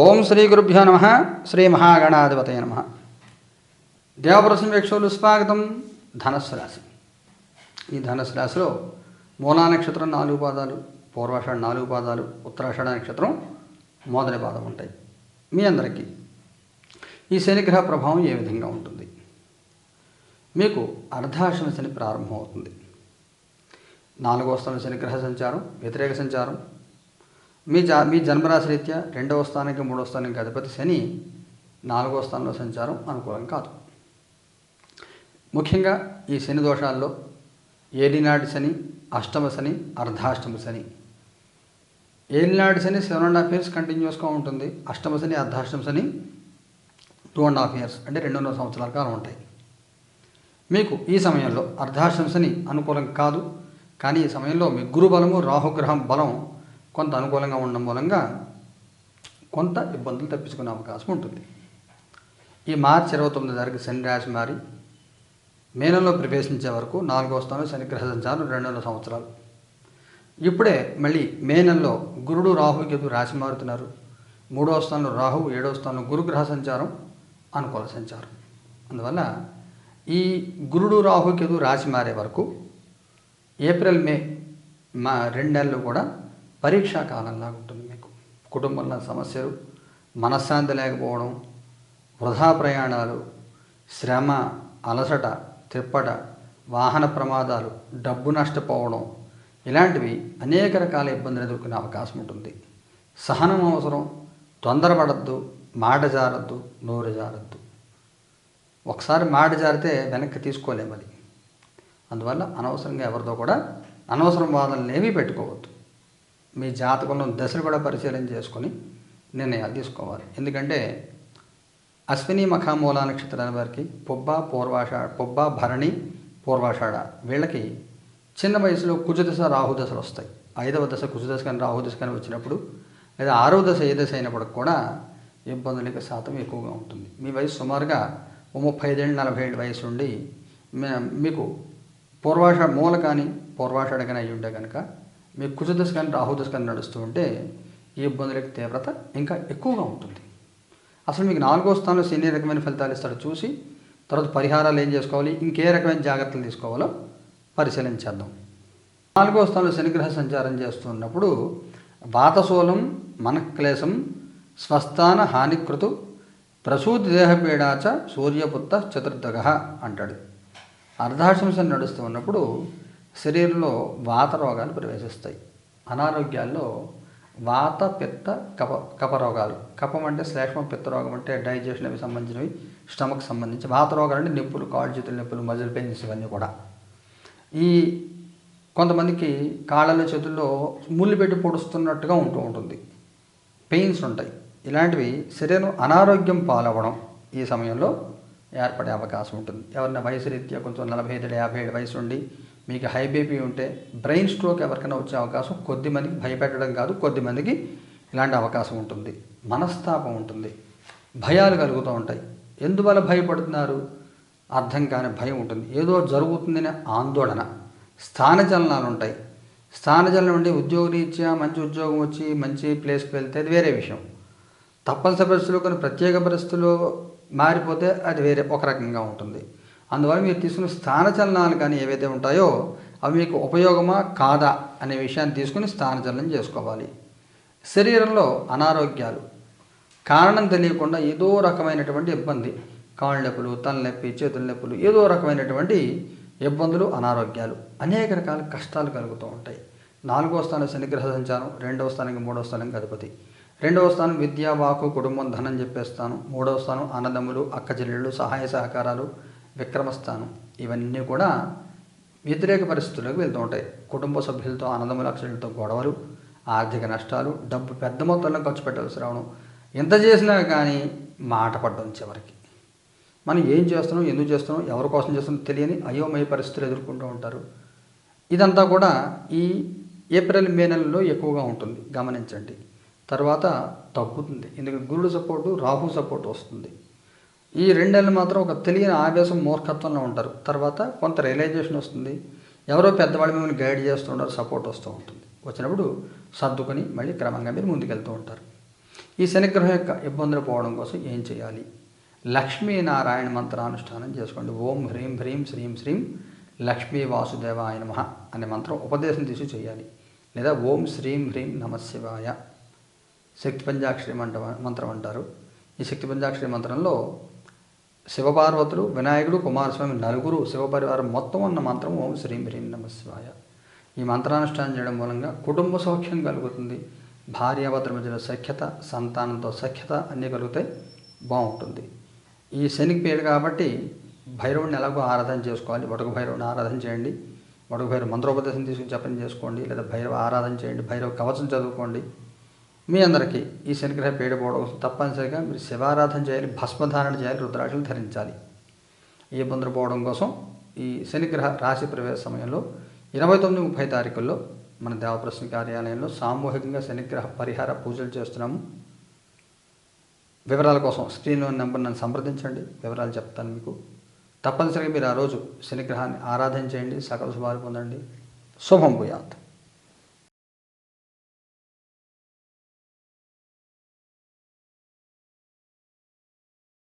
ఓం శ్రీ గురుభ్యో నమ శ్రీ మహాగణాధిపతయ నమ. దేవప్రసం వీక్షకులు స్వాగతం. ధనస్సు రాశి. ఈ ధనస్సు రాశిలో మూలా నక్షత్రం నాలుగు పాదాలు పూర్వాషాఢ నాలుగు పాదాలు ఉత్తరాషాఢ నక్షత్రం మొదటి పాదం ఉంటాయి. మీ అందరికీ ఈ శనిగ్రహ ప్రభావం ఏ విధంగా ఉంటుంది? మీకు అర్ధాశ్రమ శని ప్రారంభమవుతుంది. నాలుగో స్థానం శనిగ్రహ సంచారం వ్యతిరేక సంచారం మీ జా మీ జన్మరాశి రీత్యా రెండవ స్థానానికి మూడవ స్థానానికి అధిపతి శని నాలుగవ స్థానంలో సంచారం అనుకూలం కాదు. ముఖ్యంగా ఈ శని దోషాల్లో ఏలినాటి శని అష్టమ శని అర్ధాష్టమ శని. ఏలినాటి శని సెవెన్ అండ్ హాఫ్ ఇయర్స్ కంటిన్యూస్గా ఉంటుంది. అష్టమ శని అర్ధాష్టమ శని టూ అండ్ హాఫ్ ఇయర్స్ అంటే రెండున్నర సంవత్సరాల కాలం ఉంటాయి. మీకు ఈ సమయంలో అర్ధాశంసని అనుకూలం కాదు. కానీ ఈ సమయంలో మీ గురుబలము రాహుగ్రహం బలం కొంత అనుకూలంగా ఉండడం మూలంగా కొంత ఇబ్బందులు తప్పించుకునే అవకాశం ఉంటుంది. ఈ మార్చి ఇరవై తొమ్మిది తారీఖు శని రాశి మారి మేనంలో ప్రవేశించే వరకు నాలుగో స్థానం శనిగ్రహ సంచారం రెండున్నర సంవత్సరాలు. ఇప్పుడే మళ్ళీ మే నెలలో గురుడు రాహు కేతు రాశి మారుతున్నారు. మూడవ స్థానంలో రాహు ఏడవ స్థానంలో గురుగ్రహ సంచారం అనుకూల సంచారం. అందువల్ల ఈ గురుడు రాహు కేతు రాశి మారే వరకు ఏప్రిల్ మే మా రెండు నెలలు కూడా పరీక్షా కాలంలాగా ఉంటుంది మీకు. కుటుంబంలో సమస్యలు మనశ్శాంతి లేకపోవడం వృధా ప్రయాణాలు శ్రమ అలసట తిప్పట వాహన ప్రమాదాలు డబ్బు నష్టపోవడం ఇలాంటివి అనేక రకాల ఇబ్బందులు ఎదుర్కొనే అవకాశం ఉంటుంది. సహనం అవసరం తొందరపడద్దు మాట జారద్దు నోరు జారద్దు. ఒకసారి మాట జారితే వెనక్కి తీసుకోలేము అందువల్ల అనవసరంగా ఎవరితో కూడా అనవసరం వాదనలు ఏమీ పెట్టుకోవద్దు. మీ జాతకంలో దశలు కూడా పరిశీలన చేసుకొని నిర్ణయాలు తీసుకోవాలి. ఎందుకంటే అశ్విని మఖామూల నక్షత్రాల వారికి పొబ్బ పూర్వాషాఢ పొబ్బ భరణి పూర్వాషాఢ వీళ్ళకి చిన్న వయసులో కుజదశ రాహుదశలు వస్తాయి. ఐదవ దశ కుజదశ కానీ రాహుదశ కానీ వచ్చినప్పుడు లేదా ఆరవ దశ ఏ దశ అయినప్పటికి కూడా ఇబ్బందుల యొక్క శాతం ఎక్కువగా ఉంటుంది. మీ వయసు సుమారుగా ముప్పై ఐదేళ్ళు నలభై ఏళ్ళు వయసు ఉండి మీకు పూర్వాష మూల కానీ పూర్వాషాఢ కానీ అయి ఉంటే కనుక మీకు కుజదశ కానీ రాహుదశ కానీ నడుస్తూ ఉంటే ఈ ఇబ్బందుల తీవ్రత ఇంకా ఎక్కువగా ఉంటుంది. అసలు మీకు నాలుగో స్థానంలో శని రకమైన ఫలితాలు ఇస్తాడు చూసి తర్వాత పరిహారాలు ఏం చేసుకోవాలి ఇంకే రకమైన జాగ్రత్తలు తీసుకోవాలో పరిశీలించేద్దాం. నాలుగో స్థానంలో శనిగ్రహ సంచారం చేస్తున్నప్పుడు వాతశూలం మనక్లేశం స్వస్థాన హానికృతు ప్రసూతి దేహపీడాచ సూర్యపుత్త చతుర్థగ అంటాడు. అర్ధాశంసం నడుస్తూ ఉన్నప్పుడు శరీరంలో వాత రోగాలు ప్రవేశిస్తాయి. అనారోగ్యాల్లో వాత పిత్త కప కప రోగాలు. కపం అంటే శ్లేష్మం పిత్త రోగం అంటే డైజెషన్ అవి సంబంధించినవి. స్టమక్ సంబంధించి వాత రోగాలు అంటే నిప్పులు కాళ్ళు చేతుల నిప్పులు మజిల్ పెయిన్స్ ఇవన్నీ కూడా. ఈ కొంతమందికి కాళ్ళలో చేతుల్లో ముళ్ళు పెట్టి పొడుస్తున్నట్టుగా ఉంటూ ఉంటుంది. పెయిన్స్ ఉంటాయి. ఇలాంటివి శరీరం అనారోగ్యం పాలవ్వడం ఈ సమయంలో ఏర్పడే అవకాశం ఉంటుంది. ఎవరైనా వయసు రీత్యా కొంచెం నలభై ఐదు యాభై ఏడు వయసు ఉండి మీకు హై బీపీ ఉంటే బ్రెయిన్ స్ట్రోక్ ఎవరికైనా వచ్చే అవకాశం కొద్దిమందికి భయపెట్టడం కాదు కొద్దిమందికి ఇలాంటి అవకాశం ఉంటుంది. మనస్తాపం ఉంటుంది. భయాలు కలుగుతూ ఉంటాయి. ఎందువల్ల భయపడుతున్నారు? అర్థం కాని భయం ఉంటుంది. ఏదో జరుగుతుందనే ఆందోళన. స్థానచలనాలు ఉంటాయి. స్థానచలనం ఉండి ఉద్యోగరీత్యా మంచి ఉద్యోగం వచ్చి మంచి ప్లేస్కి వెళ్తే అది వేరే విషయం. తప్పనిసరి పరిస్థితులు కొన్ని ప్రత్యేక పరిస్థితులు మారిపోతే అది వేరే ఒక రకంగా ఉంటుంది. అందువల్ల మీరు తీసుకున్న స్థానచలనాలు కానీ ఏవైతే ఉంటాయో అవి మీకు ఉపయోగమా కాదా అనే విషయాన్ని తీసుకుని స్థానచలనం చేసుకోవాలి. శరీరంలో అనారోగ్యాలు కారణం తెలియకుండా ఏదో రకమైనటువంటి ఇబ్బంది కాళ్ళ నొప్పులు తలనొప్పి చేతుల నొప్పులు ఏదో రకమైనటువంటి ఇబ్బందులు అనారోగ్యాలు అనేక రకాల కష్టాలు కలుగుతూ ఉంటాయి. నాలుగో స్థానం శనిగ్రహ సంచారం రెండవ స్థానానికి మూడవ స్థానానికి అధిపతి రెండవ స్థానం విద్యా వాకు కుటుంబం ధనం చెప్పేస్తాను. మూడవ స్థానం అన్నదమ్ములు అక్క చెల్లెళ్ళు సహాయ సహకారాలు విక్రమస్థానం. ఇవన్నీ కూడా వ్యతిరేక పరిస్థితుల్లోకి వెళ్తూ ఉంటాయి. కుటుంబ సభ్యులతో అన్నదమ్ముల అక్షరులతో గొడవలు ఆర్థిక నష్టాలు డబ్బు పెద్ద మొత్తంలో ఖర్చు పెట్టవలసి రావడం ఎంత చేసినా కానీ మాట పడ్డం చివరికి. మనం ఏం చేస్తున్నాం ఎందుకు చేస్తున్నాం ఎవరి కోసం చేస్తున్నాం తెలియని అయోమయ పరిస్థితులు ఎదుర్కొంటూ ఉంటారు. ఇదంతా కూడా ఈ ఏప్రిల్ మే నెలలో ఎక్కువగా ఉంటుంది. గమనించండి. తర్వాత తగ్గుతుంది. ఎందుకంటే గురుడు సపోర్టు రాహు సపోర్ట్ వస్తుంది. ఈ రెండేళ్ళు మాత్రం ఒక తెలియని ఆవేశం మూర్ఖత్వంలో ఉంటారు. తర్వాత కొంత రియలైజేషన్ వస్తుంది. ఎవరో పెద్దవాళ్ళు మిమ్మల్ని గైడ్ చేస్తుంటారు సపోర్ట్ వస్తూ ఉంటుంది. వచ్చినప్పుడు సర్దుకొని మళ్ళీ క్రమంగా మీరు ముందుకెళ్తూ ఉంటారు. ఈ శనిగ్రహం యొక్క ఇబ్బందులు పోవడం కోసం ఏం చేయాలి? లక్ష్మీనారాయణ మంత్రానుష్ఠానం చేసుకోండి. ఓం హ్రీం హ్రీం శ్రీం శ్రీం లక్ష్మీ వాసుదేవాయ నమ అనే మంత్రం ఉపదేశం తీసి చేయాలి. లేదా ఓం శ్రీం హ్రీం నమశివాయ. శక్తి పంచాక్షరి మంట మంత్రం అంటారు. ఈ శక్తి పంచాక్షరి మంత్రంలో శివపార్వతులు వినాయకుడు కుమారస్వామి నలుగురు శివపరివారం మొత్తం ఉన్న మంత్రం ఓం శ్రీం హ్రీం నమ శివాయ. ఈ మంత్రానుష్ఠానం చేయడం మూలంగా కుటుంబ సౌఖ్యం కలుగుతుంది. భార్యాభద్ర మధ్యలో సఖ్యత సంతానంతో సఖ్యత అన్నీ కలిగితే బాగుంటుంది. ఈ శనికి పేరు కాబట్టి భైరవుడిని ఎలాగో ఆరాధన చేసుకోవాలి. వడక భైరవుని ఆరాధన చేయండి. వడక భైరవ మంత్రోపదేశం తీసుకుని జపం చేసుకోండి. లేదా భైరవ ఆరాధన చేయండి. భైరవ కవచం చదువుకోండి. మీ అందరికీ ఈ శనిగ్రహ పీడ పోవడం తప్పనిసరిగా మీరు శివారాధన చేయాలి భస్మధారణ చేయాలి రుద్రాక్షలు ధరించాలి. ఈ ఇబ్బందులు పోవడం కోసం ఈ శనిగ్రహ రాశి ప్రవేశ సమయంలో ఇరవై తొమ్మిది ముప్పై తారీఖుల్లో మన దేవప్రశ్న కార్యాలయంలో సామూహికంగా శనిగ్రహ పరిహార పూజలు చేస్తున్నాము. వివరాల కోసం స్క్రీన్లో నెంబర్ నన్ను సంప్రదించండి వివరాలు చెప్తాను మీకు. తప్పనిసరిగా మీరు ఆ రోజు శనిగ్రహాన్ని ఆరాధన చేయండి సకల శుభాలు పొందండి. శుభం భూయాత్.